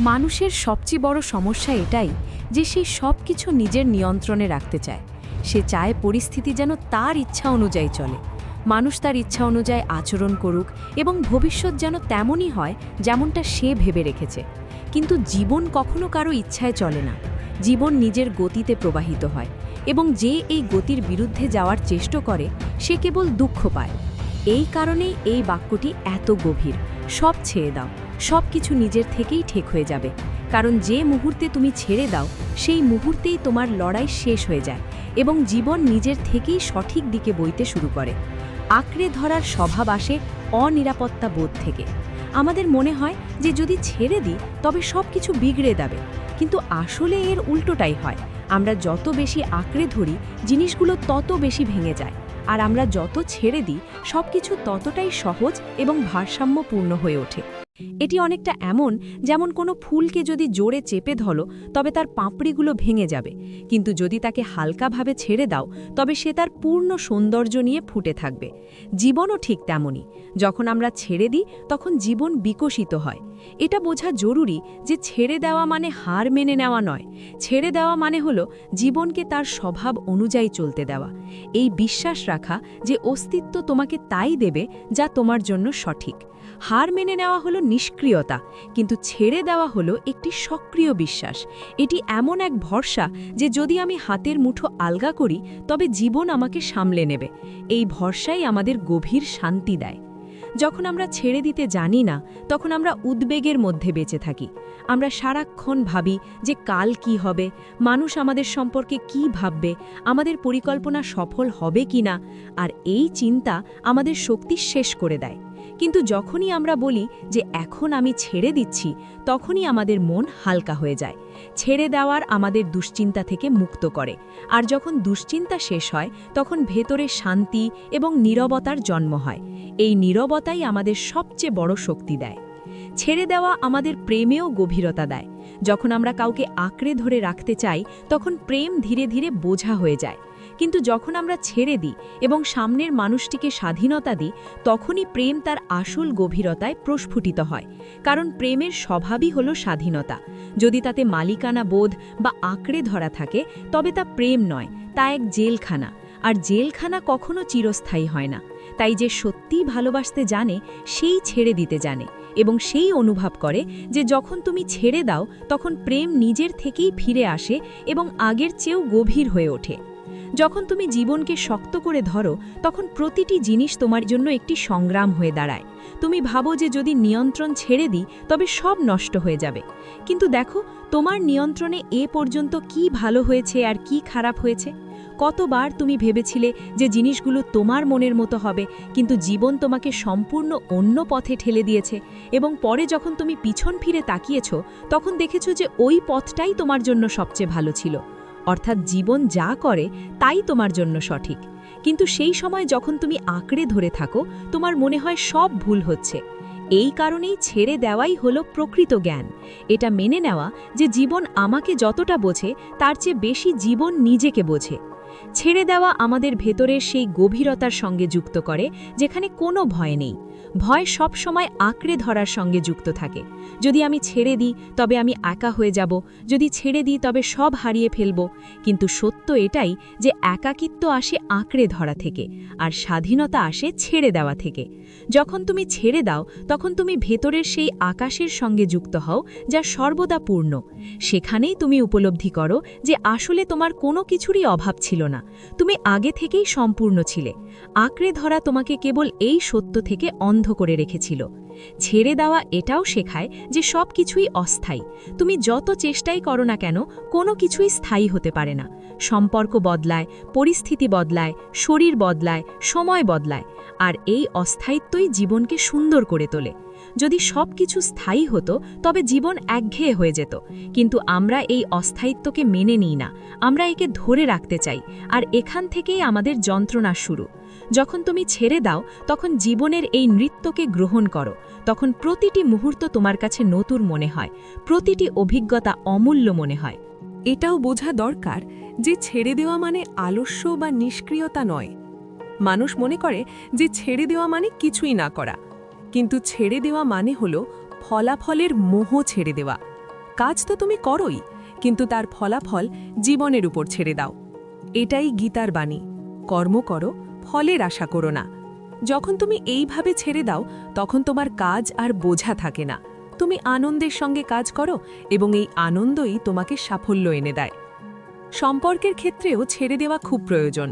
মানুষের সবচেয়ে বড় সমস্যা এটাই যে সে সব কিছু নিজের নিয়ন্ত্রণে রাখতে চায়। সে চায় পরিস্থিতি যেন তার ইচ্ছা অনুযায়ী চলে। মানুষ তার ইচ্ছা অনুযায়ী আচরণ করুক এবং ভবিষ্যৎ যেন তেমনই হয় যেমনটা সে ভেবে রেখেছে। কিন্তু জীবন কখনো কারও ইচ্ছায় চলে না। জীবন নিজের গতিতে প্রবাহিত হয় এবং যে এই গতির বিরুদ্ধে যাওয়ার চেষ্টা করে, সে কেবল দুঃখ পায়। এই কারণেই এই বাক্যটি এত গভীর। সব ছেড়ে দাও। সব কিছু নিজের থেকেই ঠিক হয়ে যাবে। কারণ যে মুহূর্তে তুমি ছেড়ে দাও, সেই মুহূর্তেই তোমার লড়াই শেষ হয়ে যায় এবং জীবন নিজের থেকেই সঠিক দিকে বইতে শুরু করে। আঁকড়ে ধরার স্বভাব আসে অনিরাপত্তা বোধ থেকে। আমাদের মনে হয় যে যদি ছেড়ে দিই, তবে সব কিছু বিগড়ে যাবে। কিন্তু আসলে এর উল্টোটাই হয়। আমরা যত বেশি আঁকড়ে ধরি, জিনিসগুলো তত বেশি ভেঙে যায়। আর আমরা যত ছেড়ে দিই সব কিছু ততটাই সহজ এবং ভারসাম্যপূর্ণ হয়ে ওঠে। এটি অনেকটা এমন যেমন কোনো ফুলকে যদি জোরে চেপে ধরো, তবে তার পাঁপড়িগুলো ভেঙে যাবে। কিন্তু যদি তাকে হালকাভাবে ছেড়ে দাও, তবে সে তার পূর্ণ সৌন্দর্য নিয়ে ফুটে থাকবে। জীবনও ঠিক তেমনই। যখন আমরা ছেড়ে দিই, তখন জীবন বিকশিত হয়। এটা বোঝা জরুরি যে ছেড়ে দেওয়া মানে হার মেনে নেওয়া নয়। ছেড়ে দেওয়া মানে হলো জীবনকে তার স্বভাব অনুযায়ী চলতে দেওয়া। এই বিশ্বাস রাখা যে অস্তিত্ব তোমাকে তাই দেবে যা তোমার জন্য সঠিক। হার মেনে নেওয়া হলো নিষ্ক্রিয়তা, কিন্তু ছেড়ে দেওয়া হলো একটি সক্রিয় বিশ্বাস। এটি এমন এক ভরসা যে যদি আমি হাতের মুঠো আলগা করি, তবে জীবন আমাকে সামলে নেবে। এই ভরসাই আমাদের গভীর শান্তি দেয়। যখন আমরা ছেড়ে দিতে জানি না, তখন আমরা উদ্বেগের মধ্যে বেঁচে থাকি। আমরা সারাক্ষণ ভাবি যে কাল কি হবে, মানুষ আমাদের সম্পর্কে কি ভাববে, আমাদের পরিকল্পনা সফল হবে কি না আর এই চিন্তা আমাদের শক্তি শেষ করে দেয়। কিন্তু যখনই আমরা বলি যে এখন আমি ছেড়ে দিচ্ছি, তখনই আমাদের মন হালকা হয়ে যায়। ছেড়ে দেওয়ার আমাদের দুশ্চিন্তা থেকে মুক্ত করে। আর যখন দুশ্চিন্তা শেষ হয়, তখন ভেতরে শান্তি এবং নীরবতার জন্ম হয়। এই নীরবতাই আমাদের সবচেয়ে বড় শক্তি দেয়। ছেড়ে দেওয়া আমাদের প্রেমেও গভীরতা দেয়। যখন আমরা কাউকে আঁকড়ে ধরে রাখতে চাই, তখন প্রেম ধীরে ধীরে বোঝা হয়ে যায়। কিন্তু যখন আমরা ছেড়ে দিই এবং সামনের মানুষটিকে স্বাধীনতা দিই, তখনই প্রেম তার আসল গভীরতায় প্রস্ফুটিত হয়, কারণ প্রেমের স্বভাবই হল স্বাধীনতা। যদি তাতে মালিকানা বোধ বা আঁকড়ে ধরা থাকে, তবে তা প্রেম নয়, তা এক জেলখানা। আর জেলখানা কখনো চিরস্থায়ী হয় না। তাই যে সত্যিই ভালোবাসতে জানে, সেই ছেড়ে দিতে জানে এবং সেই অনুভব করে যে যখন তুমি ছেড়ে দাও, তখন প্রেম নিজের থেকেই ফিরে আসে এবং আগের চেয়েও গভীর হয়ে ওঠে। যখন তুমি জীবনকে শক্ত করে ধরো, তখন প্রতিটি জিনিস তোমার জন্য একটি সংগ্রাম হয়ে দাঁড়ায়। তুমি ভাবো যে যদি নিয়ন্ত্রণ ছেড়ে দিই, তবে সব নষ্ট হয়ে যাবে। কিন্তু দেখো, তোমার নিয়ন্ত্রণে এ পর্যন্ত কি ভালো হয়েছে আর কি খারাপ হয়েছে? কতবার তুমি ভেবেছিলে যে জিনিসগুলো তোমার মনের মতো হবে, কিন্তু জীবন তোমাকে সম্পূর্ণ অন্য পথে ঠেলে দিয়েছে এবং পরে যখন তুমি পিছন ফিরে তাকিয়েছ, তখন দেখেছ যে ওই পথটাই তোমার জন্য সবচেয়ে ভালো ছিল। অর্থাৎ জীবন যা করে, তাই তোমার জন্য সঠিক। কিন্তু সেই সময় যখন তুমি আঁকড়ে ধরে থাকো, তোমার মনে হয় সব ভুল হচ্ছে। এই কারণেই ছেড়ে দেওয়াই হলো প্রকৃত জ্ঞান। এটা মেনে নেওয়া যে জীবন আমাকে যতটা বোঝে, তার চেয়ে বেশি জীবন নিজেকে বোঝে। ছেড়ে দেওয়া আমাদের ভেতরের সেই গভীরতার সঙ্গে যুক্ত করে, যেখানে কোনো ভয় নেই। ভয় সব সময় আঁকড়ে ধরার সঙ্গে যুক্ত থাকে। যদি আমি ছেড়ে দিই, তবে আমি একা হয়ে যাব। যদি ছেড়ে দিই, তবে সব হারিয়ে ফেলব। কিন্তু সত্য এটাই যে একাকিত্ব আসে আঁকড়ে ধরা থেকে, আর স্বাধীনতা আসে ছেড়ে দেওয়া থেকে। যখন তুমি ছেড়ে দাও, তখন তুমি ভেতরের সেই আকাশের সঙ্গে যুক্ত হও, যা সর্বদা পূর্ণ। সেখানেই তুমি উপলব্ধি করো যে আসলে তোমার কোনো কিছুরই অভাব ছিল না। তুমি আগে থেকেই সম্পূর্ণ ছিলে। আঁকড়ে ধরা তোমাকে কেবল এই সত্য থেকে অন্ধ করে রেখেছিল। ছেড়ে দেওয়া এটাও শেখায় যে সব কিছুই অস্থায়ী। তুমি যত চেষ্টাই করো না কেন, কোনো কিছুই স্থায়ী হতে পারে না। সম্পর্ক বদলায়, পরিস্থিতি বদলায়, শরীর বদলায়, সময় বদলায়। আর এই অস্থায়িত্বই জীবনকে সুন্দর করে তোলে। যদি সব কিছু স্থায়ী হতো, তবে জীবন একঘেয়ে হয়ে যেত। কিন্তু আমরা এই অস্থায়িত্বকে মেনে নিই না। আমরা একে ধরে রাখতে চাই, আর এখান থেকেই আমাদের যন্ত্রণা শুরু। যখন তুমি ছেড়ে দাও, তখন জীবনের এই নৃত্যকে গ্রহণ করো। তখন প্রতিটি মুহূর্ত তোমার কাছে নতুন মনে হয়, প্রতিটি অভিজ্ঞতা অমূল্য মনে হয়। এটাও বোঝা দরকার যে ছেড়ে দেওয়া মানে আলস্য বা নিষ্ক্রিয়তা নয়। মানুষ মনে করে যে ছেড়ে দেওয়া মানে কিছুই না করা। কিন্তু ছেড়ে দেওয়া মানে হল ফলাফলের মোহ ছেড়ে দেওয়া। কাজ তো তুমি করোই, কিন্তু তার ফলাফল জীবনের উপর ছেড়ে দাও। এটাই গীতার বাণী, কর্ম করো, ফলের আশা করো না। যখন তুমি এইভাবে ছেড়ে দাও, তখন তোমার কাজ আর বোঝা থাকে না। তুমি আনন্দের সঙ্গে কাজ করো এবং এই আনন্দই তোমাকে সাফল্য এনে দেয়। সম্পর্কের ক্ষেত্রেও ছেড়ে দেওয়া খুব প্রয়োজন।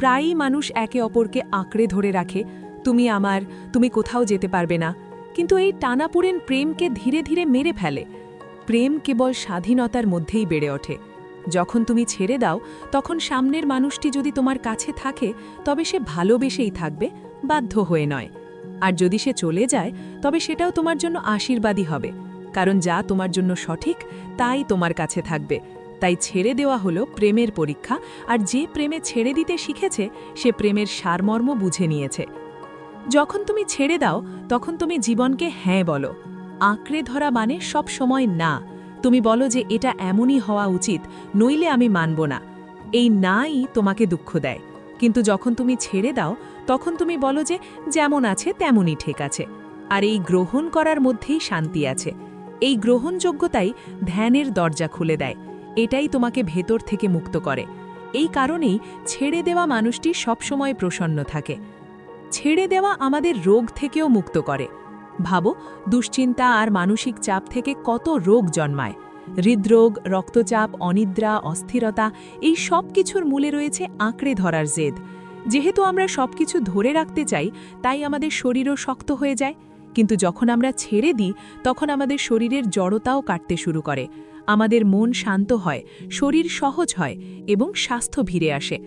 প্রায়ই মানুষ একে অপরকে আঁকড়ে ধরে রাখে তুমি আমার, তুমি কোথাও যেতে পারবে না। কিন্তু এই টানাপুরেন প্রেমকে ধীরে ধীরে মেরে ফেলে। প্রেম কেবল স্বাধীনতার মধ্যেই বেড়ে ওঠে। যখন তুমি ছেড়ে দাও, তখন সামনের মানুষটি যদি তোমার কাছে থাকে, তবে সে ভালোবেসেই থাকবে, বাধ্য হয়ে নয়। আর যদি সে চলে যায়, তবে সেটাও তোমার জন্য আশীর্বাদী হবে। কারণ যা তোমার জন্য সঠিক, তাই তোমার কাছে থাকবে। তাই ছেড়ে দেওয়া হলো প্রেমের পরীক্ষা, আর যে প্রেমে ছেড়ে দিতে শিখেছে, সে প্রেমের সারমর্ম বুঝে নিয়েছে। যখন তুমি ছেড়ে দাও, তখন তুমি জীবনকে হ্যাঁ বলো। আঁকড়ে ধরা মানে সব সময় না। তুমি বলো যে এটা এমনই হওয়া উচিত, নইলে আমি মানব না। এই নাই তোমাকে দুঃখ দেয়। কিন্তু যখন তুমি ছেড়ে দাও, তখন তুমি বলো যে যেমন আছে তেমনই ঠিক আছে। আর এই গ্রহণ করার মধ্যেই শান্তি আছে। এই গ্রহণযোগ্যতাই ধ্যানের দরজা খুলে দেয়। এটাই তোমাকে ভেতর থেকে মুক্ত করে। এই কারণেই ছেড়ে দেওয়া মানুষটি সবসময় প্রসন্ন থাকে। ছেড়ে দেওয়া আমাদের রোগ থেকেও মুক্ত করে। ভাবো, দুশ্চিন্তা আর মানসিক চাপ থেকে কত রোগ জন্মায়। হৃদরোগ, রক্তচাপ, অনিদ্রা, অস্থিরতা, এই সব কিছুর মূলে রয়েছে আঁকড়ে ধরার জেদ। যেহেতু আমরা সবকিছু ধরে রাখতে চাই, তাই আমাদের শরীরও শক্ত হয়ে যায়। কিন্তু যখন আমরা ছেড়ে দিই, তখন আমাদের শরীরের জড়তাও কাটতে শুরু করে। আমাদের মন শান্ত হয়, শরীর সহজ হয় এবং স্বাস্থ্য ভিড়ে আসে।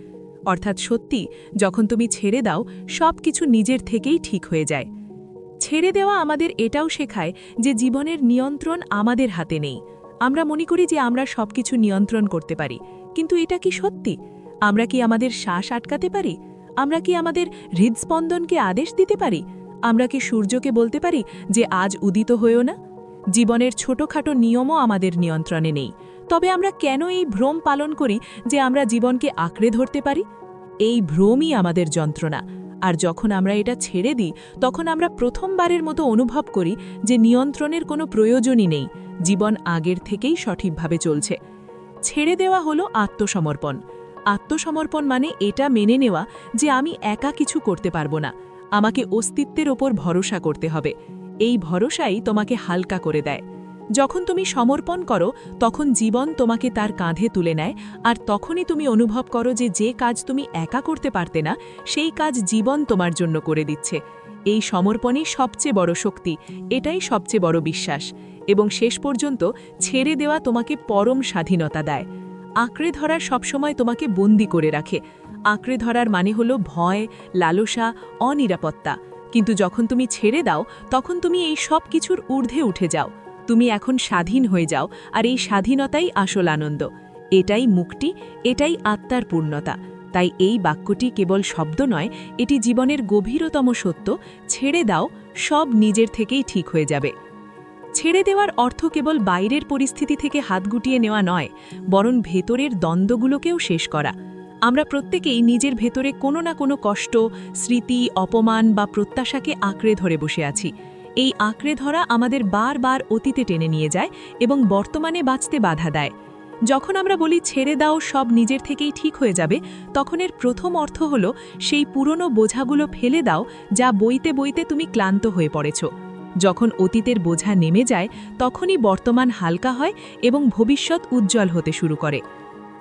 অর্থাৎ সত্যি, যখন তুমি ছেড়ে দাও সব কিছু নিজের থেকেই ঠিক হয়ে যায়। ছেড়ে দেওয়া আমাদের এটাও শেখায় যে জীবনের নিয়ন্ত্রণ আমাদের হাতে নেই। আমরা মনে করি যে আমরা সবকিছু নিয়ন্ত্রণ করতে পারি, কিন্তু এটা কি সত্যি? আমরা কি আমাদের শ্বাস আটকাতে পারি? আমরা কি আমাদের হৃদস্পন্দনকে আদেশ দিতে পারি? আমরা কি সূর্যকে বলতে পারি যে আজ উদিত হয়েও না? জীবনের ছোটোখাটো নিয়মও আমাদের নিয়ন্ত্রণে নেই। তবে আমরা কেন এই ভ্রম পালন করি যে আমরা জীবনকে আঁকড়ে ধরতে পারি? এই ভ্রমই আমাদের যন্ত্রণা। আর যখন আমরা এটা ছেড়ে দিই, তখন আমরা প্রথমবারের মতো অনুভব করি যে নিয়ন্ত্রণের কোনো প্রয়োজনই নেই। জীবন আগের থেকেই সঠিকভাবে চলছে। ছেড়ে দেওয়া হলো আত্মসমর্পণ। আত্মসমর্পণ মানে এটা মেনে নেওয়া যে আমি একা কিছু করতে পারব না। আমাকে অস্তিত্বের ওপর ভরসা করতে হবে। এই ভরসাই তোমাকে হালকা করে দেয়। যখন তুমি সমর্পণ করো, তখন জীবন তোমাকে তার কাঁধে তুলে নেয়, আর তখনই তুমি অনুভব করো যে যে কাজ তুমি একা করতে পারতে না, সেই কাজ জীবন তোমার জন্য করে দিচ্ছে। এই সমর্পণই সবচেয়ে বড় শক্তি, এটাই সবচেয়ে বড় বিশ্বাস, এবং শেষ পর্যন্ত ছেড়ে দেওয়া তোমাকে পরম স্বাধীনতা দেয়। আঁকড়ে ধরা সবসময় তোমাকে বন্দি করে রাখে। আঁকড়ে ধরার মানে হলো ভয়, লালসা, অনিরাপত্তা। কিন্তু যখন তুমি ছেড়ে দাও, তখন তুমি এই সব কিছুর ঊর্ধ্বে উঠে যাও। তুমি এখন স্বাধীন হয়ে যাও, আর এই স্বাধীনতাই আসল আনন্দ। এটাই মুক্তি, এটাই আত্মার পূর্ণতা। তাই এই বাক্যটি কেবল শব্দ নয়, এটি জীবনের গভীরতম সত্য। ছেড়ে দাও, সব নিজের থেকেই ঠিক হয়ে যাবে। ছেড়ে দেওয়ার অর্থ কেবল বাইরের পরিস্থিতি থেকে হাত গুটিয়ে নেওয়া নয়, বরং ভেতরের দ্বন্দ্বগুলোকেও শেষ করা। আমরা প্রত্যেকেই নিজের ভেতরে কোনো না কোনো কষ্ট, স্মৃতি, অপমান বা প্রত্যাশাকে আঁকড়ে ধরে বসে আছি। এই আঁকড়ে ধরা আমাদের বারবার অতীতে টেনে নিয়ে যায় এবং বর্তমানে বাঁচতে বাধা দেয়। যখন আমরা বলি ছেড়ে দাও, সব নিজের থেকেই ঠিক হয়ে যাবে, তখন এর প্রথম অর্থ হল সেই পুরনো বোঝাগুলো ফেলে দাও যা বইতে বইতে তুমি ক্লান্ত হয়ে পড়েছ। যখন অতীতের বোঝা নেমে যায়, তখনই বর্তমান হালকা হয় এবং ভবিষ্যৎ উজ্জ্বল হতে শুরু করে।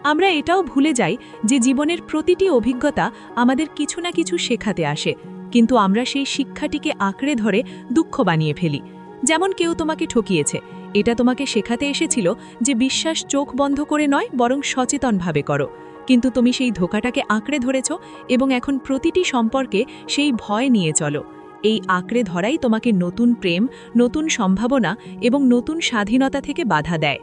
আমরা এটাও ভুলে যাই যে জীবনের প্রতিটি অভিজ্ঞতা আমাদের কিছু না কিছু শেখাতে আসে। কিন্তু আমরা সেই শিক্ষাটিকে আঁকড়ে ধরে দুঃখ বানিয়ে ফেলি। যেমন কেউ তোমাকে ঠকিয়েছে, এটা তোমাকে শেখাতে এসেছিল যে বিশ্বাস চোখ বন্ধ করে নয়, বরং সচেতনভাবে করো। কিন্তু তুমি সেই ধোকাটাকে আঁকড়ে ধরেছ এবং এখন প্রতিটি সম্পর্কে সেই ভয় নিয়ে চলো। এই আঁকড়ে ধরাই তোমাকে নতুন প্রেম, নতুন সম্ভাবনা এবং নতুন স্বাধীনতা থেকে বাধা দেয়।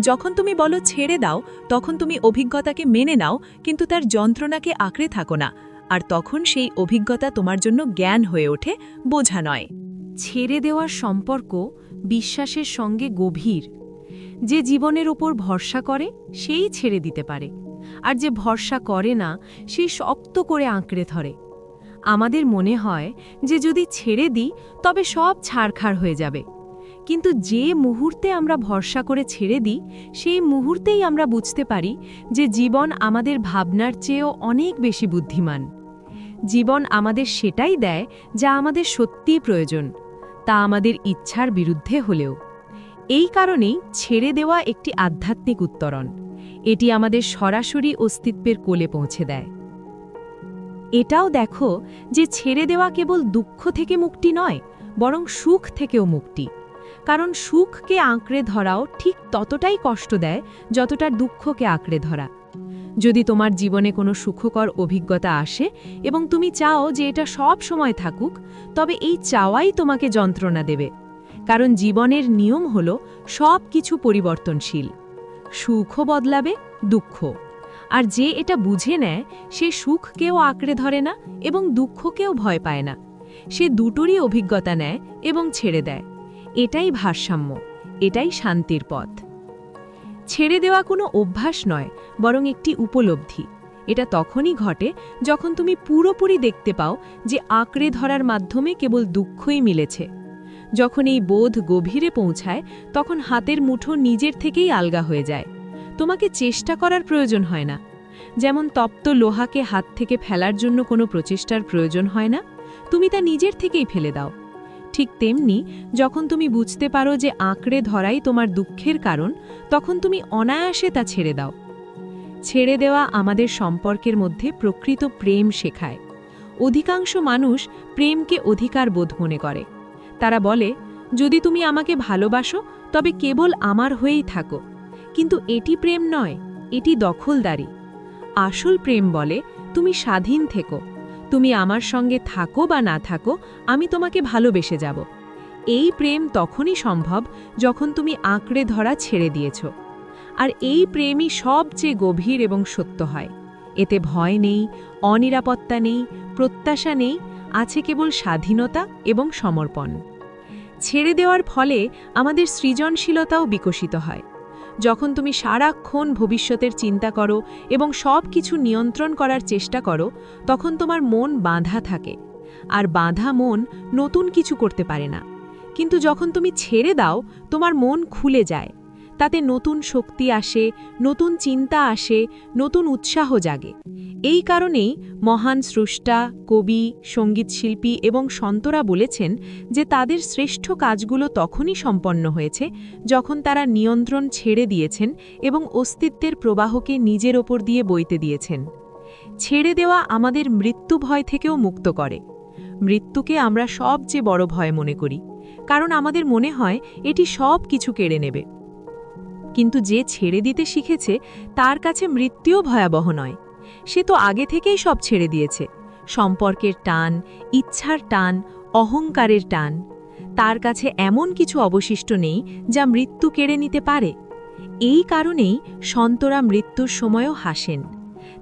যখন তুমি বলো ছেড়ে দাও, তখন তুমি অভিজ্ঞতাকে মেনে নাও, কিন্তু তার যন্ত্রণাকে আঁকড়ে থাকো না। আর তখন সেই অভিজ্ঞতা তোমার জন্য জ্ঞান হয়ে ওঠে, বোঝা নয়। ছেড়ে দেওয়ার সম্পর্ক বিশ্বাসের সঙ্গে গভীর। যে জীবনের ওপর ভরসা করে, সেই ছেড়ে দিতে পারে। আর যে ভরসা করে না, সে শক্ত করে আঁকড়ে ধরে। আমাদের মনে হয় যে যদি ছেড়ে দিই, তবে সব ছাড়খাড় হয়ে যাবে। কিন্তু যে মুহূর্তে আমরা ভরসা করে ছেড়ে দিই, সেই মুহূর্তেই আমরা বুঝতে পারি যে জীবন আমাদের ভাবনার চেয়েও অনেক বেশি বুদ্ধিমান। জীবন আমাদের সেটাই দেয় যা আমাদের সত্যিই প্রয়োজন, তা আমাদের ইচ্ছার বিরুদ্ধে হলেও। এই কারণেই ছেড়ে দেওয়া একটি আধ্যাত্মিক উত্তরণ। এটি আমাদের সরাসরি অস্তিত্বের কোলে পৌঁছে দেয়। এটাও দেখো যে ছেড়ে দেওয়া কেবল দুঃখ থেকে মুক্তি নয়, বরং সুখ থেকেও মুক্তি। কারণ সুখকে আঁকড়ে ধরাও ঠিক ততটাই কষ্ট দেয় যতটা দুঃখকে আঁকড়ে ধরা। যদি তোমার জীবনে কোনো সুখকর অভিজ্ঞতা আসে এবং তুমি চাও যে এটা সব সময় থাকুক, তবে এই চাওয়াই তোমাকে যন্ত্রণা দেবে। কারণ জীবনের নিয়ম হল সব কিছু পরিবর্তনশীল। সুখও বদলাবে দুঃখ আর যে এটা বুঝে নেয়, সে সুখকেও আঁকড়ে ধরে না এবং দুঃখকেও ভয় পায় না। সে দুটোরই অভিজ্ঞতা নেয় এবং ছেড়ে দেয়। এটাই ভারসাম্য, এটাই শান্তির পথ। ছেড়ে দেওয়া কোনো অভ্যাস নয়, বরং একটি উপলব্ধি। এটা তখনই ঘটে যখন তুমি পুরোপুরি দেখতে পাও যে আঁকড়ে ধরার মাধ্যমে কেবল দুঃখই মিলেছে। যখন এই বোধ গভীরে পৌঁছায়, তখন হাতের মুঠো নিজের থেকেই আলগা হয়ে যায়। তোমাকে চেষ্টা করার প্রয়োজন হয় না। যেমন তপ্ত লোহাকে হাত থেকে ফেলার জন্য কোনো প্রচেষ্টার প্রয়োজন হয় না, তুমি তা নিজের থেকেই ফেলে দাও। ঠিক তেমনি যখন তুমি বুঝতে পারো যে আঁকড়ে ধরাই তোমার দুঃখের কারণ, তখন তুমি অনায়াসে তা ছেড়ে দাও। ছেড়ে দেওয়া আমাদের সম্পর্কের মধ্যে প্রকৃত প্রেম শেখায়। অধিকাংশ মানুষ প্রেমকে অধিকার বোধ মনে করে। তারা বলে, যদি তুমি আমাকে ভালোবাসো, তবে কেবল আমার হয়েই থাকো। কিন্তু এটি প্রেম নয়, এটি দখলদারি। আসল প্রেম বলে, তুমি স্বাধীন থেকো। তুমি আমার সঙ্গে থাকো বা না থাকো, আমি তোমাকে ভালোবেসে যাব। এই প্রেম তখনই সম্ভব যখন তুমি আঁকড়ে ধরা ছেড়ে দিয়েছ। আর এই প্রেমই সবচেয়ে গভীর এবং সত্য হয়। এতে ভয় নেই, অনিরাপত্তা নেই, প্রত্যাশা নেই, আছে কেবল স্বাধীনতা এবং সমর্পণ। ছেড়ে দেওয়ার ফলে আমাদের সৃজনশীলতাও বিকশিত হয়। যখন তুমি সারাক্ষণ ভবিষ্যতের চিন্তা করো এবং সব কিছু নিয়ন্ত্রণ করার চেষ্টা করো, তখন তোমার মন বাঁধা থাকে। আর বাঁধা মন নতুন কিছু করতে পারে না। কিন্তু যখন তুমি ছেড়ে দাও, তোমার মন খুলে যায়। তাতে নতুন শক্তি আসে, নতুন চিন্তা আসে, নতুন উৎসাহ জাগে। এই কারণেই মহান স্রষ্টা, কবি, সঙ্গীতশিল্পী এবং সন্তরা বলেছেন যে তাদের শ্রেষ্ঠ কাজগুলো তখনই সম্পন্ন হয়েছে যখন তারা নিয়ন্ত্রণ ছেড়ে দিয়েছেন এবং অস্তিত্বের প্রবাহকে নিজের ওপর দিয়ে বইতে দিয়েছেন। ছেড়ে দেওয়া আমাদের মৃত্যু ভয় থেকেও মুক্ত করে। মৃত্যুকে আমরা সবচেয়ে বড় ভয় মনে করি, কারণ আমাদের মনে হয় এটি সব কিছু কেড়ে নেবে। কিন্তু যে ছেড়ে দিতে শিখেছে, তার কাছে মৃত্যুও ভয়াবহ নয়। সে তো আগে থেকেই সব ছেড়ে দিয়েছে। সম্পর্কের টান, ইচ্ছার টান, অহংকারের টান। তার কাছে এমন কিছু অবশিষ্ট নেই যা মৃত্যু কেড়ে নিতে পারে। এই কারণেই সন্তরা মৃত্যুর সময়ও হাসেন।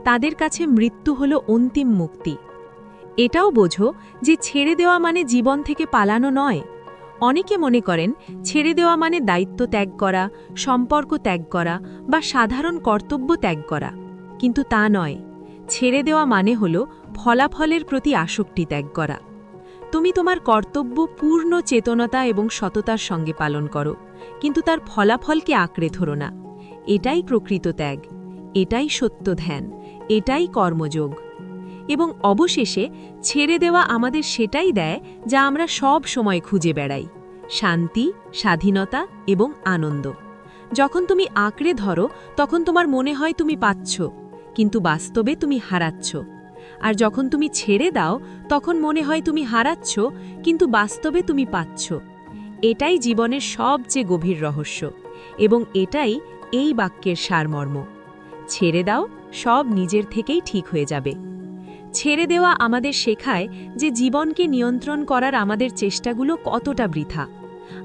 তাদের কাছে মৃত্যু হল অন্তিম মুক্তি। এটাও বোঝো যে ছেড়ে দেওয়া মানে জীবন থেকে পালানো নয়। অনেকে মনে করেন ছেড়ে দেওয়া মানে দায়িত্ব ত্যাগ করা, সম্পর্ক ত্যাগ করা বা সাধারণ কর্তব্য ত্যাগ করা। কিন্তু তা নয়। ছেড়ে দেওয়া মানে হল ফলাফলের প্রতি আসক্তি ত্যাগ করা। তুমি তোমার কর্তব্য পূর্ণ চেতনতা এবং সততার সঙ্গে পালন করো, কিন্তু তার ফলাফলকে আঁকড়ে ধরো না। এটাই প্রকৃত ত্যাগ। এটাই সত্য ধ্যান। এটাই কর্মযোগ। এবং অবশেষে ছেড়ে দেওয়া আমাদের সেটাই দেয় যা আমরা সব সময় খুঁজে বেড়াই, শান্তি, স্বাধীনতা এবং আনন্দ। যখন তুমি আঁকড়ে ধরো, তখন তোমার মনে হয় তুমি পাচ্ছ, কিন্তু বাস্তবে তুমি হারাচ্ছ। আর যখন তুমি ছেড়ে দাও, তখন মনে হয় তুমি হারাচ্ছ, কিন্তু বাস্তবে তুমি পাচ্ছ। এটাই জীবনের সবচেয়ে গভীর রহস্য এবং এটাই এই বাক্যের সারমর্ম। ছেড়ে দাও, সব নিজের থেকেই ঠিক হয়ে যাবে। ছেড়ে দেওয়া আমাদের শেখায় যে জীবনকে নিয়ন্ত্রণ করার আমাদের চেষ্টাগুলো কতটা বৃথা।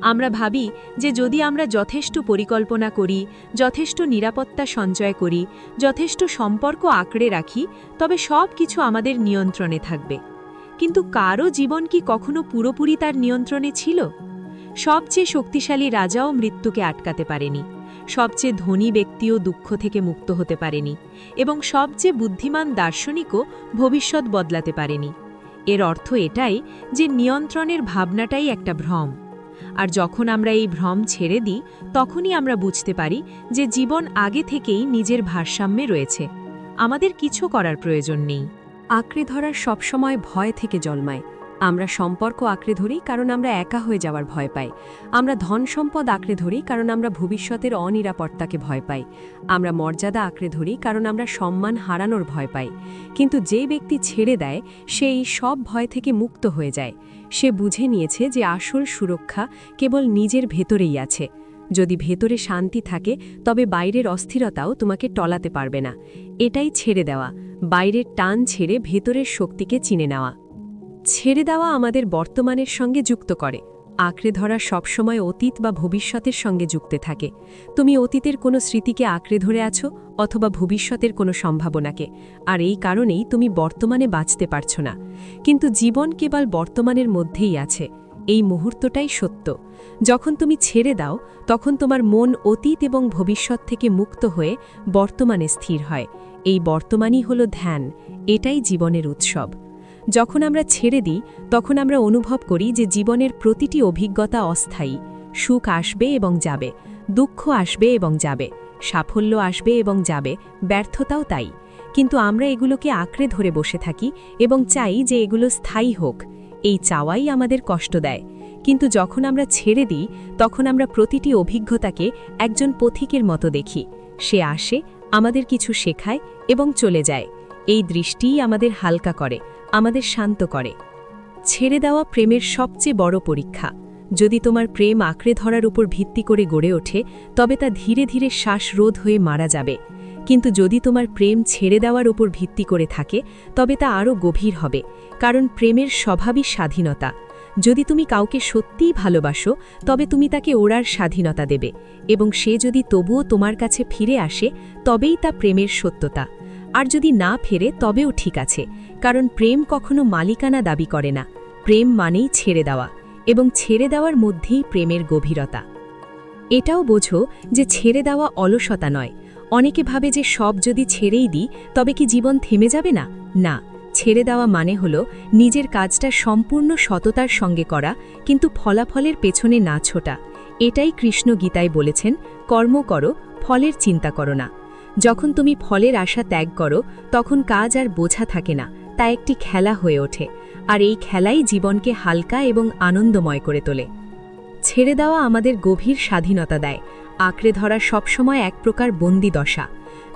আমরা ভাবি যে যদি আমরা যথেষ্ট পরিকল্পনা করি, যথেষ্ট নিরাপত্তা সঞ্চয় করি, যথেষ্ট সম্পর্ক আঁকড়ে রাখি, তবে সব কিছু আমাদের নিয়ন্ত্রণে থাকবে। কিন্তু কারও জীবন কি কখনো পুরোপুরি তার নিয়ন্ত্রণে ছিল? সবচেয়ে শক্তিশালী রাজাও মৃত্যুকে আটকাতে পারেনি। সবচেয়ে ধনী ব্যক্তিও দুঃখ থেকে মুক্ত হতে পারেনি এবং সবচেয়ে বুদ্ধিমান দার্শনিকও ভবিষ্যৎ বদলাতে পারেনি। এর অর্থ এটাই যে নিয়ন্ত্রণের ভাবনাটাই একটা ভ্রম। আর যখন আমরা এই ভ্রম ছেড়ে দিই, তখনই আমরা বুঝতে পারি যে জীবন আগে থেকেই নিজের ভারসাম্যে রয়েছে। আমাদের কিছু করার প্রয়োজন নেই। আঁকড়ে ধরার সবসময় ভয় থেকে জন্মায়। আমরা সম্পর্ক আঁকড়ে ধরি কারণ আমরা একা হয়ে যাওয়ার ভয় পাই। আমরা ধন সম্পদ আঁকড়ে ধরি কারণ আমরা ভবিষ্যতের অনিরাপত্তাকে ভয় পাই। আমরা মর্যাদা আঁকড়ে ধরি কারণ আমরা সম্মান হারানোর ভয় পাই। কিন্তু যে ব্যক্তি ছেড়ে দেয় সে এই সব ভয় থেকে মুক্ত হয়ে যায়। সে বুঝে নিয়েছে যে আসল সুরক্ষা কেবল নিজের ভেতরেই আছে। যদি ভেতরে শান্তি থাকে, তবে বাইরের অস্থিরতাও তোমাকে টলাতে পারবে না। এটাই ছেড়ে দেওয়া। বাইরের টান ছেড়ে ভেতরের শক্তিকে চিনে নেওয়া। ছেড়ে দেওয়া আমাদের বর্তমানের সঙ্গে যুক্ত করে। আঁকড়ে ধরা সবসময় অতীত বা ভবিষ্যতের সঙ্গে যুক্তে থাকে। তুমি অতীতের কোনো স্মৃতিকে আঁকড়ে ধরে আছো অথবা ভবিষ্যতের কোনো সম্ভাবনাকে। আর এই কারণেই তুমি বর্তমানে বাঁচতে পারছ না। কিন্তু জীবন কেবল বর্তমানের মধ্যেই আছে। এই মুহূর্তটাই সত্য। যখন তুমি ছেড়ে দাও, তখন তোমার মন অতীত এবং ভবিষ্যৎ থেকে মুক্ত হয়ে বর্তমানে স্থির হয়। এই বর্তমানই হল ধ্যান। এটাই জীবনের উৎসব। যখন আমরা ছেড়ে দিই, তখন আমরা অনুভব করি যে জীবনের প্রতিটি অভিজ্ঞতা অস্থায়ী। সুখ আসবে এবং যাবে, দুঃখ আসবে এবং যাবে, সাফল্য আসবে এবং যাবে, ব্যর্থতাও তাই। কিন্তু আমরা এগুলোকে আঁকড়ে ধরে বসে থাকি এবং চাই যে এগুলো স্থায়ী হোক। এই চাওয়াই আমাদের কষ্ট দেয়। কিন্তু যখন আমরা ছেড়ে দিই, তখন আমরা প্রতিটি অভিজ্ঞতাকে একজন পথিকের মতো দেখি। সে আসে, আমাদের কিছু শেখায় এবং চলে যায়। এই দৃষ্টিই আমাদের হালকা করে। আমাদের শান্ত করে। ছেড়ে দেওয়া প্রেমের সবচেয়ে বড় পরীক্ষা। যদি তোমার প্রেম আঁকড়ে ধরার উপর ভিত্তি করে গড়ে ওঠে, তবে তা ধীরে ধীরে শ্বাসরোধ হয়ে মারা যাবে। কিন্তু যদি তোমার প্রেম ছেড়ে দেওয়ার উপর ভিত্তি করে থাকে, তবে তা আরও গভীর হবে, কারণ প্রেমের স্বভাবই স্বাধীনতা। যদি তুমি কাউকে সত্যিই ভালোবাসো, তবে তুমি তাকে ওড়ার স্বাধীনতা দেবে, এবং সে যদি তবুও তোমার কাছে ফিরে আসে, তবেই তা প্রেমের সত্যতা। আর যদি না ফেরে, তবেও ঠিক আছে কারণ প্রেম কখনো মালিকানা দাবি করে না। প্রেম মানেই ছেড়ে দেওয়া এবং ছেড়ে দেওয়ার মধ্যেই প্রেমের গভীরতা। এটাও বোঝো যে ছেড়ে দেওয়া অলসতা নয়। অনেকে ভাবে যে সব যদি ছেড়েই দিই, তবে কি জীবন থেমে যাবে না? না, ছেড়ে দেওয়া মানে হল নিজের কাজটা সম্পূর্ণ সততার সঙ্গে করা, কিন্তু ফলাফলের পেছনে না ছোটা। এটাই কৃষ্ণ গীতায় বলেছেন, কর্ম করো, ফলের চিন্তা করো না। যখন তুমি ফলের আশা ত্যাগ করো, তখন কাজ আর বোঝা থাকে না। তা একটি খেলা হয়ে ওঠে, আর এই খেলাই জীবনকে হালকা এবং আনন্দময় করে তোলে। ছেড়ে দেওয়া আমাদের গভীর স্বাধীনতা দেয়, আঁকড়ে ধরা সবসময় এক প্রকার বন্দি দশা।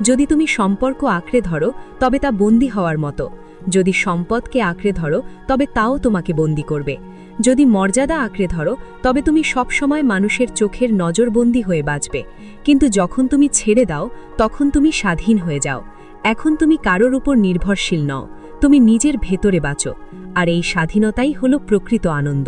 যদি তুমি সম্পর্ক আঁকড়ে ধরো, তবে তা বন্দি হওয়ার মতো। যদি সম্পদকে আঁকড়ে ধরো, তবে তাও তোমাকে বন্দি করবে। যদি মর্যাদা আঁকড়ে ধরো, তবে তুমি সবসময় মানুষের চোখের নজরবন্দি হয়ে বাঁচবে। কিন্তু যখন তুমি ছেড়ে দাও, তখন তুমি স্বাধীন হয়ে যাও। এখন তুমি কারোর উপর নির্ভরশীল নও। তুমি নিজের ভেতরে বাঁচো, আর এই স্বাধীনতাই হল প্রকৃত আনন্দ।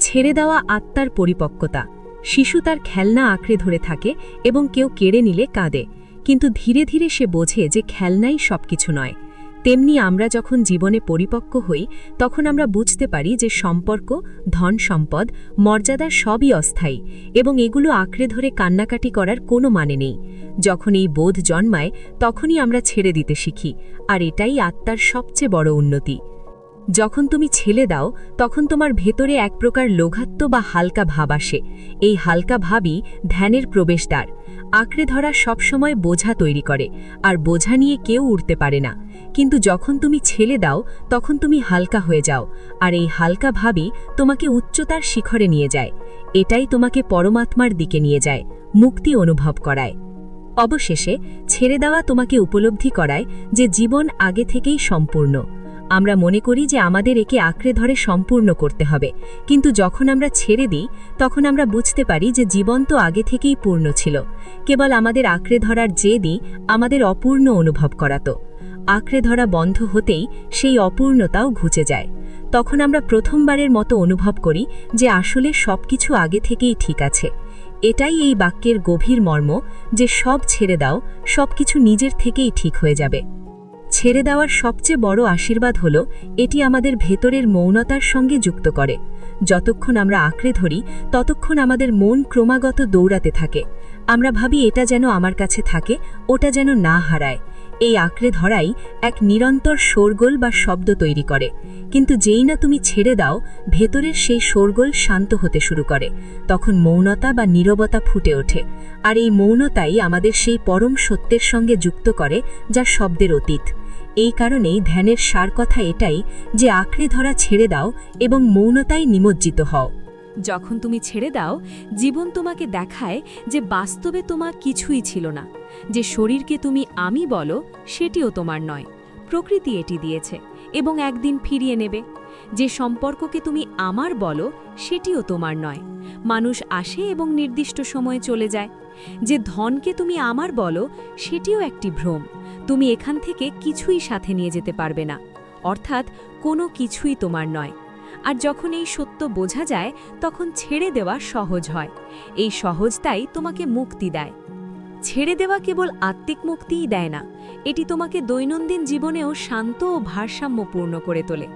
ছেড়ে দেওয়া আত্মার পরিপক্কতা, শিশু তার খেলনা আঁকড়ে ধরে থাকে এবং কেউ কেড়ে নিলে কাঁদে, কিন্তু ধীরে ধীরে সে বোঝে যে খেলনাই সবকিছু নয়। তেমনি আমরা যখন জীবনে পরিপক্ক হই, তখন আমরা বুঝতে পারি যে সম্পর্ক, ধন সম্পদ, মর্যাদা সবই অস্থায়ী এবং এগুলো আঁকড়ে ধরে কান্নাকাটি করার কোনো মানে নেই। যখন এই বোধ জন্মায়, তখনই আমরা ছেড়ে দিতে শিখি, আর এটাই আত্মার সবচেয়ে বড় উন্নতি। যখন তুমি ছেলে দাও, তখন তোমার ভেতরে এক প্রকার লোঘাত্ম বা হালকা ভাব আসে। এই হালকা ভাবই ধ্যানের প্রবেশদ্বার। আঁকড়ে ধরা সবসময় বোঝা তৈরি করে, আর বোঝা নিয়ে কেউ উঠতে পারে না। কিন্তু যখন তুমি ছেলে দাও, তখন তুমি হালকা হয়ে যাও, আর এই হালকা ভাবই তোমাকে উচ্চতার শিখরে নিয়ে যায়। এটাই তোমাকে পরমাত্মার দিকে নিয়ে যায়, মুক্তি অনুভব করায়। অবশেষে ছেড়ে দেওয়া তোমাকে উপলব্ধি করায় যে জীবন আগে থেকেই সম্পূর্ণ। আমরা মনে করি যে আমাদের একে আঁকড়ে ধরে সম্পূর্ণ করতে হবে। কিন্তু যখন আমরা ছেড়ে দিই, তখন আমরা বুঝতে পারি যে জীবন তো আগে থেকেই পূর্ণ ছিল। কেবল আমাদের আঁকড়ে ধরার যে জেদই আমাদের অপূর্ণ অনুভব করাতো। আঁকড়ে ধরা বন্ধ হতেই সেই অপূর্ণতাও ঘুচে যায়। তখন আমরা প্রথমবারের মতো অনুভব করি যে আসলে সবকিছু আগে থেকেই ঠিক আছে। এটাই এই বাক্যের গভীর মর্ম যে সব ছেড়ে দাও, সবকিছু নিজের থেকেই ঠিক হয়ে যাবে। ছেড়ে দেওয়ার সবচেয়ে বড় আশীর্বাদ হল, এটি আমাদের ভেতরের মৌনতার সঙ্গে যুক্ত করে। যতক্ষণ আমরা আঁকড়ে ধরি, ততক্ষণ আমাদের মন ক্রমাগত দৌড়াতে থাকে। আমরা ভাবি এটা যেন আমার কাছে থাকে, ওটা যেন না হারায়। এই আঁকড়ে ধরাই এক নিরন্তর শোরগোল বা শব্দ তৈরি করে। কিন্তু যেই না তুমি ছেড়ে দাও, ভেতরের সেই শোরগোল শান্ত হতে শুরু করে। তখন মৌনতা বা নীরবতা ফুটে ওঠে। আর এই মৌনতাই আমাদের সেই পরম সত্যের সঙ্গে যুক্ত করে, যা শব্দের অতীত। এই কারণেই ধ্যানের সার কথা এটাই যে আঁকড়ে ধরা ছেড়ে দাও এবং মৌনতায় নিমজ্জিত হও। যখন তুমি ছেড়ে দাও, জীবন তোমাকে দেখায় যে বাস্তবে তোমার কিছুই ছিল না। যে শরীরকে তুমি আমি বলো, সেটিও তোমার নয়। প্রকৃতি এটি দিয়েছে এবং একদিন ফিরিয়ে নেবে। যে সম্পর্ককে তুমি আমার বলো, সেটিও তোমার নয়। মানুষ আসে এবং নির্দিষ্ট সময়ে চলে যায়। যে ধনকে তুমি আমার বলো, সেটিও একটি ভ্রম। তুমি এখান থেকে কিছুই সাথে নিয়ে যেতে পারবে না। অর্থাৎ কোনো কিছুই তোমার নয়। আর যখন এই সত্য বোঝা যায়, তখন ছেড়ে দেওয়া সহজ হয়। এই সহজতাই তোমাকে মুক্তি দেয়। ছেড়ে দেওয়া কেবল আত্মিক মুক্তিই দেয় না, এটি তোমাকে দৈনন্দিন জীবনেও শান্ত ও ভারসাম্যপূর্ণ করে তোলে।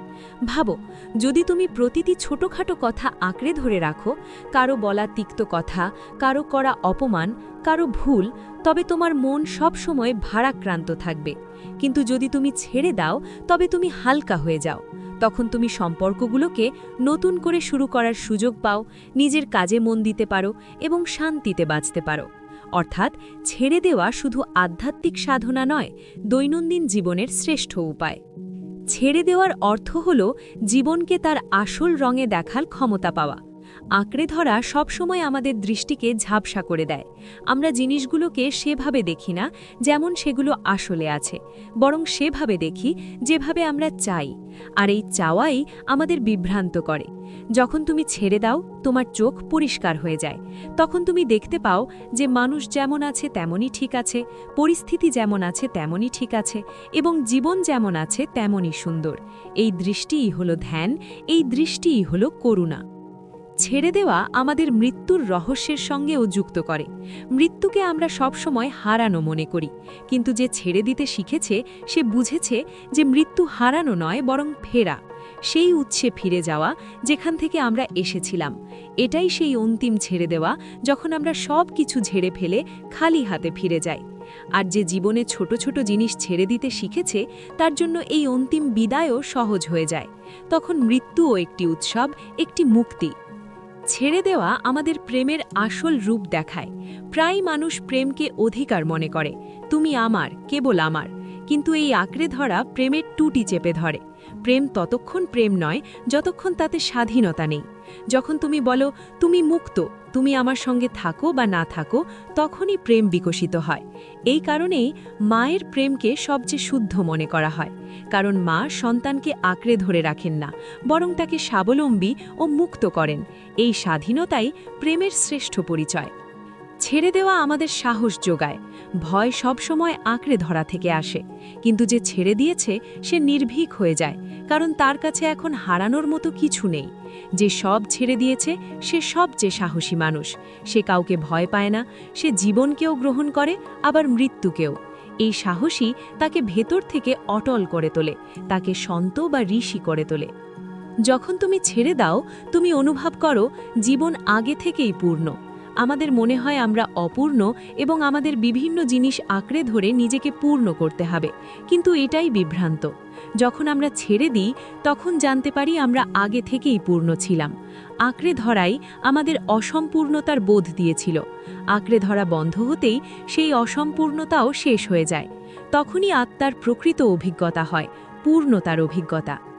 ভাবো, যদি তুমি প্রতিটি ছোটখাটো কথা আঁকড়ে ধরে রাখো, কারও বলা তিক্ত কথা, কারও করা অপমান, কারও ভুল, তবে তোমার মন সবসময় ভারাক্রান্ত থাকবে। কিন্তু যদি তুমি ছেড়ে দাও, তবে তুমি হালকা হয়ে যাও। তখন তুমি সম্পর্কগুলোকে নতুন করে শুরু করার সুযোগ পাও, নিজের কাজে মন দিতে পারো এবং শান্তিতে বাঁচতে পারো। অর্থাৎ ছেড়ে দেওয়া শুধু আধ্যাত্মিক সাধনা নয়, দৈনন্দিন জীবনের শ্রেষ্ঠ উপায়। ছেড়ে দেওয়ার অর্থ হল জীবনকে তার আসল রঙে দেখার ক্ষমতা পাওয়া। আঁকড়ে ধরা সবসময় আমাদের দৃষ্টিকে ঝাপসা করে দেয়। আমরা জিনিসগুলোকে সেভাবে দেখি না, যেমন সেগুলো আসলে আছে। বরং সেভাবে দেখি, যেভাবে আমরা চাই। আর এই চাওয়াই আমাদের বিভ্রান্ত করে। যখন তুমি ছেড়ে দাও, তোমার চোখ পরিষ্কার হয়ে যায়। তখন তুমি দেখতে পাও যে মানুষ যেমন আছে, তেমনই ঠিক আছে। পরিস্থিতি যেমন আছে, তেমনই ঠিক আছে। এবং জীবন যেমন আছে, তেমনই সুন্দর। এই দৃষ্টিই হলো ধ্যান, এই দৃষ্টিই হলো করুণা। ছেড়ে দেওয়া আমাদের মৃত্যুর রহস্যের সঙ্গেও যুক্ত করে। মৃত্যুকে আমরা সবসময় হারানো মনে করি। কিন্তু যে ছেড়ে দিতে শিখেছে, সে বুঝেছে যে মৃত্যু হারানো নয়, বরং ফেরা। সেই উৎসে ফিরে যাওয়া যেখান থেকে আমরা এসেছিলাম। এটাই সেই অন্তিম ছেড়ে দেওয়া যখন আমরা সব কিছু ঝেড়ে ফেলে খালি হাতে ফিরে যাই। আর যে জীবনে ছোট ছোট জিনিস ছেড়ে দিতে শিখেছে, তার জন্য এই অন্তিম বিদায়ও সহজ হয়ে যায়। তখন মৃত্যুও একটি উৎসব, একটি মুক্তি। ছেড়ে দেওয়া আমাদের প্রেমের আসল রূপ দেখায়। প্রায় মানুষ প্রেমকে অধিকার মনে করে। তুমি আমার, কেবল আমার। কিন্তু এই আঁকড়ে ধরা প্রেমের টুটি চেপে ধরে। প্রেম ততক্ষণ প্রেম নয়, যতক্ষণ তাতে স্বাধীনতা নেই। যখন তুমি বলো, তুমি মুক্ত, তুমি আমার সঙ্গে থাকো বা না থাকো, তখনই প্রেম বিকশিত হয়। এই কারণেই মায়ের প্রেমকে সবচেয়ে শুদ্ধ মনে করা হয়। কারণ মা সন্তানকে আঁকড়ে ধরে রাখেন না, বরং তাকে স্বাবলম্বী ও মুক্ত করেন। এই স্বাধীনতাই প্রেমের শ্রেষ্ঠ পরিচয়। ছেড়ে দেওয়া আমাদের সাহস যোগায়। ভয় সবসময় আঁকড়ে ধরা থেকে আসে। কিন্তু যে ছেড়ে দিয়েছে, সে নির্ভীক হয়ে যায়, কারণ তার কাছে এখন হারানোর মতো কিছু নেই। যে সব ছেড়ে দিয়েছে, সে সবচেয়ে সাহসী মানুষ। সে কাউকে ভয় পায় না, সে জীবনকেও গ্রহণ করে, আবার মৃত্যুকেও। এই সাহসী তাকে ভেতর থেকে অটল করে তোলে, তাকে সন্ত বা ঋষি করে তোলে। যখন তুমি ছেড়ে দাও, তুমি অনুভব করো, জীবন আগে থেকেই পূর্ণ। আমাদের মনে হয় আমরা অপূর্ণ এবং আমাদের বিভিন্ন জিনিস আঁকড়ে ধরে নিজেকে পূর্ণ করতে হবে। কিন্তু এটাই বিভ্রান্ত। যখন আমরা ছেড়ে দিই, তখন জানতে পারি আমরা আগে থেকেই পূর্ণ ছিলাম। আঁকড়ে ধরাই আমাদের অসম্পূর্ণতার বোধ দিয়েছিল। আঁকড়ে ধরা বন্ধ হতেই সেই অসম্পূর্ণতাও শেষ হয়ে যায়। তখনই আত্মার প্রকৃত অভিজ্ঞতা হয়, পূর্ণতার অভিজ্ঞতা।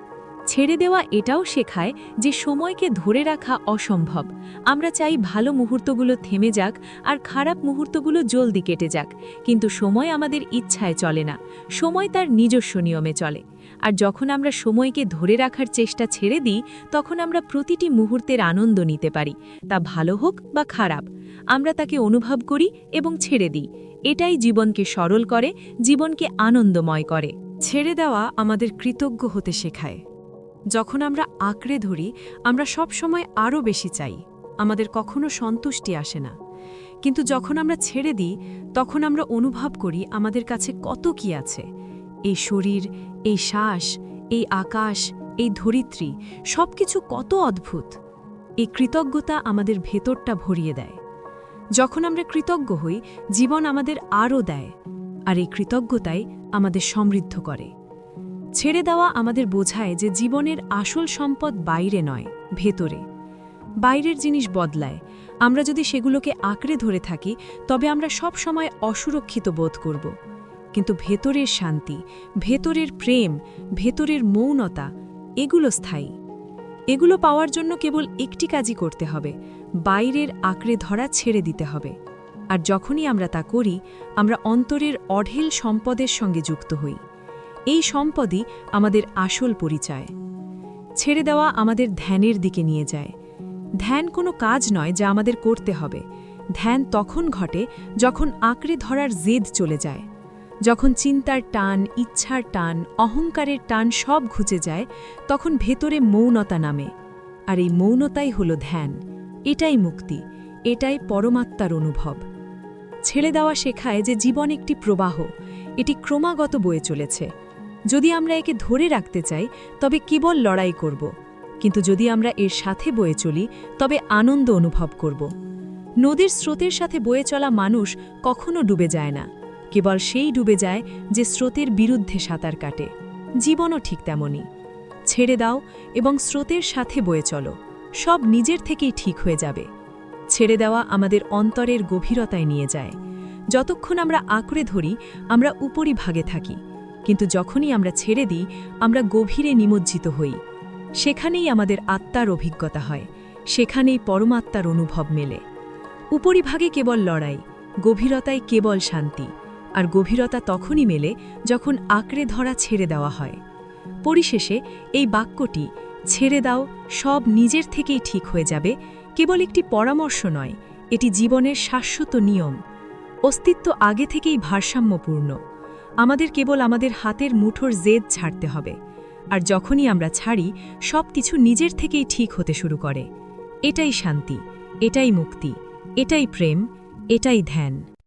ছেড়ে দেওয়া এটাও শেখায় যে সময়কে ধরে রাখা অসম্ভব। আমরা চাই ভালো মুহূর্তগুলো থেমে যাক আর খারাপ মুহূর্তগুলো জলদি কেটে যাক। কিন্তু সময় আমাদের ইচ্ছায় চলে না। সময় তার নিজস্ব নিয়মে চলে। আর যখন আমরা সময়কে ধরে রাখার চেষ্টা ছেড়ে দিই, তখন আমরা প্রতিটি মুহূর্তের আনন্দ নিতে পারি, তা ভালো হোক বা খারাপ। আমরা তাকে অনুভব করি এবং ছেড়ে দিই। এটাই জীবনকে সরল করে, জীবনকে আনন্দময় করে। ছেড়ে দেওয়া আমাদের কৃতজ্ঞ হতে শেখায়। যখন আমরা আঁকড়ে ধরি, আমরা সব সময় আরও বেশি চাই। আমাদের কখনো সন্তুষ্টি আসে না। কিন্তু যখন আমরা ছেড়ে দিই, তখন আমরা অনুভব করি আমাদের কাছে কত কি আছে। এই শরীর, এই শ্বাস, এই আকাশ, এই ধরিত্রী সব কিছু কত অদ্ভুত। এই কৃতজ্ঞতা আমাদের ভেতরটা ভরিয়ে দেয়। যখন আমরা কৃতজ্ঞ হই, জীবন আমাদের আরও দেয়, আর এই কৃতজ্ঞতাই আমাদের সমৃদ্ধ করে। ছেড়ে দেওয়া আমাদের বোঝায় যে জীবনের আসল সম্পদ বাইরে নয়, ভেতরে। বাইরের জিনিস বদলায়। আমরা যদি সেগুলোকে আঁকড়ে ধরে থাকি, তবে আমরা সব সময় অসুরক্ষিত বোধ করব। কিন্তু ভেতরের শান্তি, ভেতরের প্রেম, ভেতরের মৌনতা, এগুলো স্থায়ী। এগুলো পাওয়ার জন্য কেবল একটি কাজই করতে হবে, বাইরের আঁকড়ে ধরা ছেড়ে দিতে হবে। আর যখনই আমরা তা করি, আমরা অন্তরের অঢেল সম্পদের সঙ্গে যুক্ত হই। এই সম্পদই আমাদের আসল পরিচয়। ছেড়ে দেওয়া আমাদের ধ্যানের দিকে নিয়ে যায়। ধ্যান কোনো কাজ নয় যা আমাদের করতে হবে। ধ্যান তখন ঘটে যখন আঁকড়ে ধরার জেদ চলে যায়। যখন চিন্তার টান, ইচ্ছার টান, অহংকারের টান সব ঘুচে যায়, তখন ভেতরে মৌনতা নামে। আর এই মৌনতাই হল ধ্যান। এটাই মুক্তি। এটাই পরমাত্মার অনুভব। ছেড়ে দেওয়া শেখায় যে জীবন একটি প্রবাহ। এটি ক্রমাগত বয়ে চলেছে। যদি আমরা একে ধরে রাখতে চাই, তবে কেবল লড়াই করব। কিন্তু যদি আমরা এর সাথে বয়ে চলি, তবে আনন্দ অনুভব করব। নদীর স্রোতের সাথে বয়ে চলা মানুষ কখনো ডুবে যায় না। কেবল সেই ডুবে যায় যে স্রোতের বিরুদ্ধে সাঁতার কাটে। জীবনও ঠিক তেমনই। ছেড়ে দাও এবং স্রোতের সাথে বয়ে চলো। সব নিজের থেকেই ঠিক হয়ে যাবে। ছেড়ে দেওয়া আমাদের অন্তরের গভীরতায় নিয়ে যায়। যতক্ষণ আমরা আঁকড়ে ধরি, আমরা উপরি ভাগে থাকি। কিন্তু যখনই আমরা ছেড়ে দিই, আমরা গভীরে নিমজ্জিত হই। সেখানেই আমাদের আত্মার অভিজ্ঞতা হয়, সেখানেই পরমাত্মার অনুভব মেলে। উপরিভাগে কেবল লড়াই, গভীরতায় কেবল শান্তি, আর গভীরতা তখনই মেলে যখন আঁকড়ে ধরা ছেড়ে দেওয়া হয়। পরিশেষে এই বাক্যটি, ছেড়ে দাও, সব নিজের থেকেই ঠিক হয়ে যাবে, কেবল একটি পরামর্শ নয়, এটি জীবনের শাশ্বত নিয়ম, অস্তিত্ব আগে থেকেই ভারসাম্যপূর্ণ। আমাদের কেবল আমাদের হাতের মুঠোর জেদ ছাড়তে হবে, আর যখনই আমরা ছাড়ি সব কিছু নিজের থেকেই ঠিক হতে শুরু করে। এটাই শান্তি, এটাই মুক্তি, এটাই প্রেম, এটাই ধ্যান।